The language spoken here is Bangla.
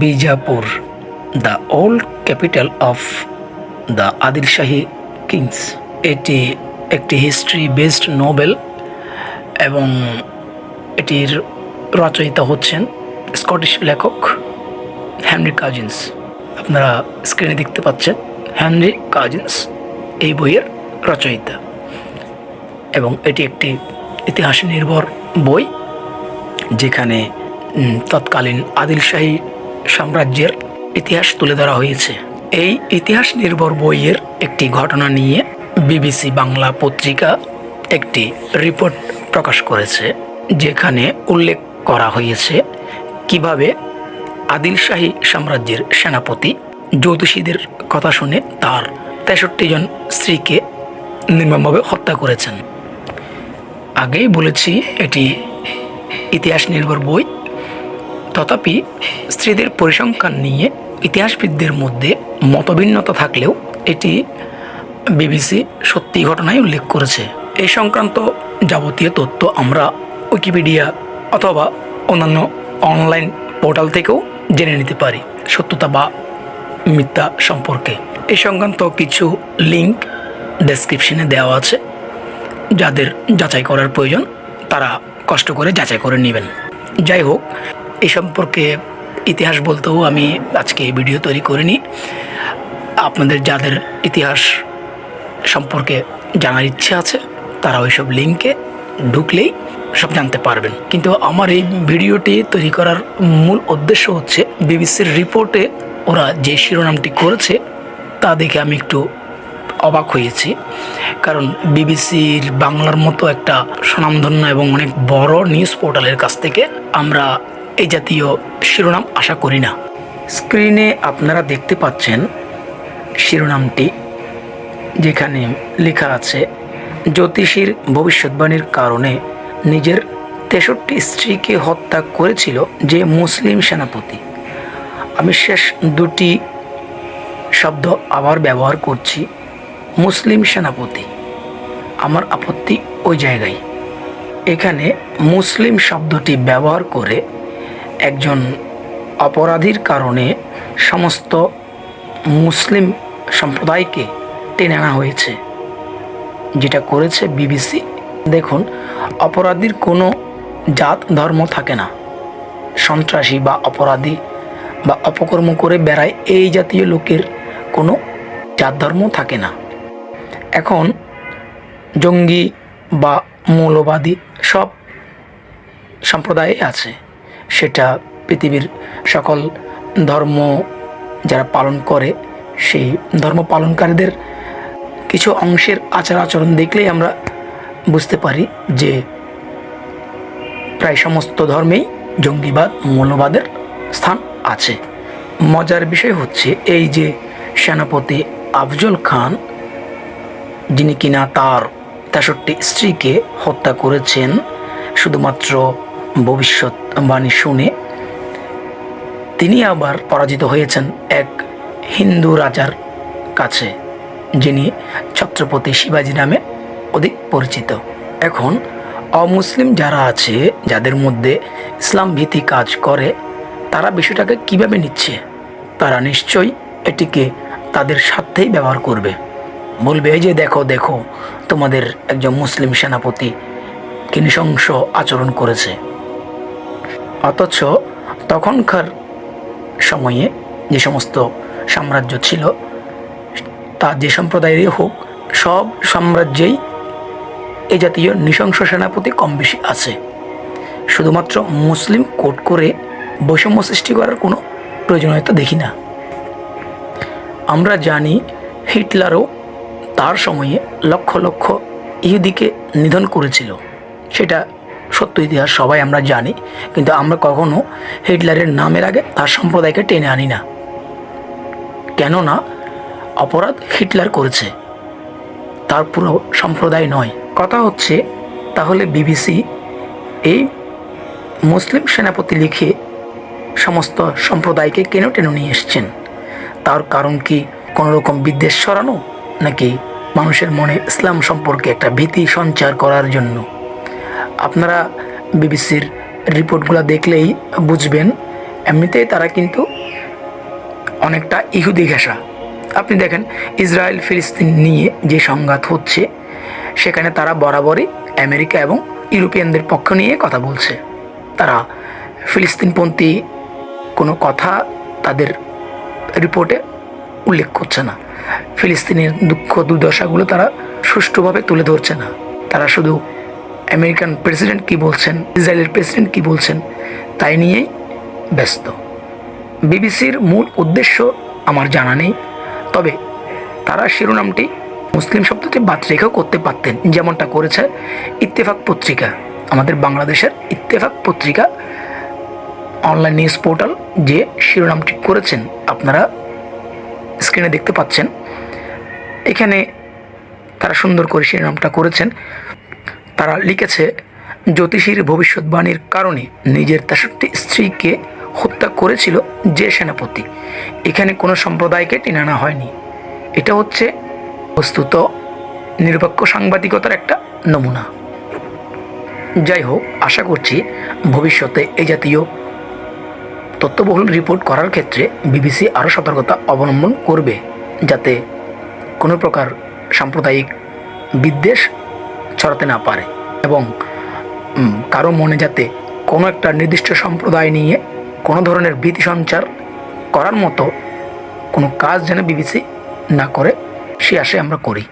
Bijapur the old capital of the Adil Shahi kings এটি একটি হিস্ট্রি বেসড নোবেল এবং এটির রচয়িতা হচ্ছেন স্কটিশ লেখক হেনরি কাজিন্স আপনারা স্ক্রিনে দেখতে পাচ্ছেন হেনরি কাজিন্স এই বইয়ের রচয়িতা। এবং এটি একটি ইতিহাস নির্ভর বই, যেখানে তৎকালীন আদিলশাহী সাম্রাজ্যের ইতিহাস তুলে ধরা হয়েছে। এই ইতিহাস নির্ভর বইয়ের একটি ঘটনা নিয়ে বিবিসি বাংলা পত্রিকা একটি রিপোর্ট প্রকাশ করেছে, যেখানে উল্লেখ করা হয়েছে কীভাবে আদিলশাহী সাম্রাজ্যের সেনাপতি জ্যোতিষীদের কথা শুনে তার তেষট্টি জন স্ত্রীকে নির্মমভাবে হত্যা করেছেন। আগেই বলেছি, এটি ইতিহাস নির্ভর বই। তথাপি স্ত্রীদের পরিসংখ্যান নিয়ে ইতিহাসবিদদের মধ্যে মতভিন্নতা থাকলেও এটি বিবিসি সত্যি ঘটনায় উল্লেখ করেছে। এই সংক্রান্ত যাবতীয় তথ্য আমরা উইকিপিডিয়া অথবা অন্যান্য অনলাইন পোর্টাল থেকেও জেনে নিতে পারি, সত্যতা বা মিথ্যা সম্পর্কে। এই সংক্রান্ত কিছু লিঙ্ক ডেসক্রিপশনে দেওয়া আছে। যাদের যাচাই করার প্রয়োজন, তারা কষ্ট করে যাচাই করে নেবেন। যাই হোক এই সম্পর্কে ইতিহাস বলতেও আমি আজকে এই ভিডিও তৈরি করিনি। আপনাদের যাদের ইতিহাস সম্পর্কে জানার ইচ্ছে আছে, তারা ওইসব লিঙ্কে ঢুকলেই সব জানতে পারবেন। কিন্তু আমার এই ভিডিওটি তৈরি করার মূল উদ্দেশ্য হচ্ছে, বিবিসির রিপোর্টে ওরা যে শিরোনামটি করেছে, তা দেখে আমি একটু অবাক হয়েছি। কারণ বিবিসির বাংলার মতো একটা স্বনামধন্য এবং অনেক বড় নিউজ পোর্টালের কাছ থেকে আমরা এই জাতীয় শিরোনাম আশা করি না। স্ক্রিনে আপনারা দেখতে পাচ্ছেন শিরোনামটি, যেখানে লেখা আছে, জ্যোতিষীর ভবিষ্যৎবাণীর কারণে নিজের তেষট্টি স্ত্রীকে হত্যা করেছিল যে মুসলিম সেনাপতি। আমি শেষ দুটি শব্দ আবার ব্যবহার করছি, মুসলিম সেনাপতি, আমার আপত্তি ওই জায়গায়। এখানে মুসলিম শব্দটি ব্যবহার করে একজন অপরাধীর কারণে সমস্ত মুসলিম সম্প্রদায়কে টেনে আনা হয়েছে। যেটা করেছে বিবিসি। দেখুন, অপরাধীর কোনো জাত, ধর্ম থাকে না। সন্ত্রাসী বা অপরাধী বা অপকর্ম করে বেড়ায় এই জাতীয় লোকের কোনো জাত, ধর্ম থাকে না। এখন জঙ্গি বা মৌলবাদী সব সম্প্রদায় আছে। সেটা পৃথিবীর সকল ধর্ম যারা পালন করে, সেই ধর্ম পালনকারীদের কিছু অংশের আচার আচরণ দেখলেই আমরা বুঝতে পারি যে প্রায় সমস্ত ধর্মেই জঙ্গিবাদ, মৌলবাদের স্থান আছে। মজার বিষয় হচ্ছে এই যে সেনাপতি আফজল খান, যিনি কিনা তার তেষট্টি স্ত্রীকে হত্যা করেছেন, শুধুমাত্র ভবিষ্যৎবাণী শুনে তিনি আবার পরাজিত হয়েছেন এক হিন্দু রাজার কাছে, যিনি ছত্রপতি শিবাজী নামে অধিক পরিচিত। এখন অমুসলিম যারা আছে, যাদের মধ্যে ইসলাম ভীতি কাজ করে, তারা বিষয়টাকে কীভাবে নিচ্ছে? তারা নিশ্চয়ই এটিকে তাদের স্বার্থেই ব্যবহার করবে। বলবে এই যে দেখো দেখো, তোমাদের একজন মুসলিম সেনাপতি কি আচরণ করেছে। অথচ তখনকার সময়ে যে সমস্ত সাম্রাজ্য ছিল, তা যে সম্প্রদায়েরই হোক, সব সাম্রাজ্যেই এ জাতীয় নৃশংস সেনাপতি কম বেশি আছে। শুধুমাত্র মুসলিম কোট করে বৈষম্য সৃষ্টি করার কোনো প্রয়োজনীয়তা দেখি না। আমরা জানি হিটলারও তার সময়ে লক্ষ লক্ষ ইহুদিকে নিধন করেছিল। সেটা সত্য ইতিহাস সবাই আমরা জানি, কিন্তু আমরা কখনো হিটলারের নামের আগে তার সম্প্রদায়কে টেনে আনি না। কেননা অপরাধ হিটলার করেছে, তার পুরো সম্প্রদায় নয়। কথা হচ্ছে, তাহলে বিবিসি এই মুসলিম সেনাপতি লিখে সমস্ত সম্প্রদায়কে কেন টেনে নিয়ে এসছেন? তার কারণ কি কোনো রকম বিদ্বেষ সরানো নাকি মানুষের মনে ইসলাম সম্পর্কে একটা ভীতি সঞ্চার করার জন্য? আপনারা বিবিসির রিপোর্টগুলো দেখলেই বুঝবেন। এমনিতেই তারা কিন্তু অনেকটা ইহুদি ঘেঁষা। আপনি দেখেন, ইসরায়েল, ফিলিস্তিন নিয়ে যে সংঘাত হচ্ছে, সেখানে তারা বরাবরই আমেরিকা এবং ইউরোপিয়ানদের পক্ষ নিয়ে কথা বলছে। তারা ফিলিস্তিনপন্থী কোনো কথা তাদের রিপোর্টে উল্লেখ করছে না। ফিলিস্তিনের দুঃখ দুর্দশাগুলো তারা সুষ্ঠুভাবে তুলে ধরছে না। তারা শুধু আমেরিকান প্রেসিডেন্ট কি বলছেন? ইসরায়েলের প্রেসিডেন্ট কি বলছেন? তাই নিয়েই ব্যস্ত। বিবিসির মূল উদ্দেশ্য আমার জানা নেই। তবে তারা শিরোনামটি মুসলিম শব্দটি বাদ রেখেও করতে পারতেন, যেমনটা করেছে ইত্তেফাক পত্রিকা। আমাদের বাংলাদেশের ইত্তেফাক পত্রিকা অনলাইন নিউজ পোর্টাল যে শিরোনামটি করেছেন, আপনারা স্ক্রিনে দেখতে পাচ্ছেন। এখানে তারা সুন্দর করে শিরোনামটা করেছেন। তারা লিখেছে, জ্যোতিষীর ভবিষ্যৎবাণীর কারণে নিজের তেষট্টি স্ত্রীকে হত্যা করেছিল যে সেনাপতি। এখানে কোনো সম্প্রদায়কে টেনে আনা হয়নি। এটা হচ্ছে বস্তুত নিরপেক্ষ সাংবাদিকতার একটা নমুনা। যাই হোক, আশা করছি ভবিষ্যতে এই জাতীয় তথ্যবহুল রিপোর্ট করার ক্ষেত্রে বিবিসি আরও সতর্কতা অবলম্বন করবে, যাতে কোনো প্রকার সাম্প্রদায়িক বিদ্বেষ ছড়াতে না পারে এবং কারও মনে যাতে কোনো একটা নির্দিষ্ট সম্প্রদায় নিয়ে কোনো ধরনের ভীতি সঞ্চার করার মতো কোনো কাজ যেন বিবিসি না করে, সে আশে আমরা করি।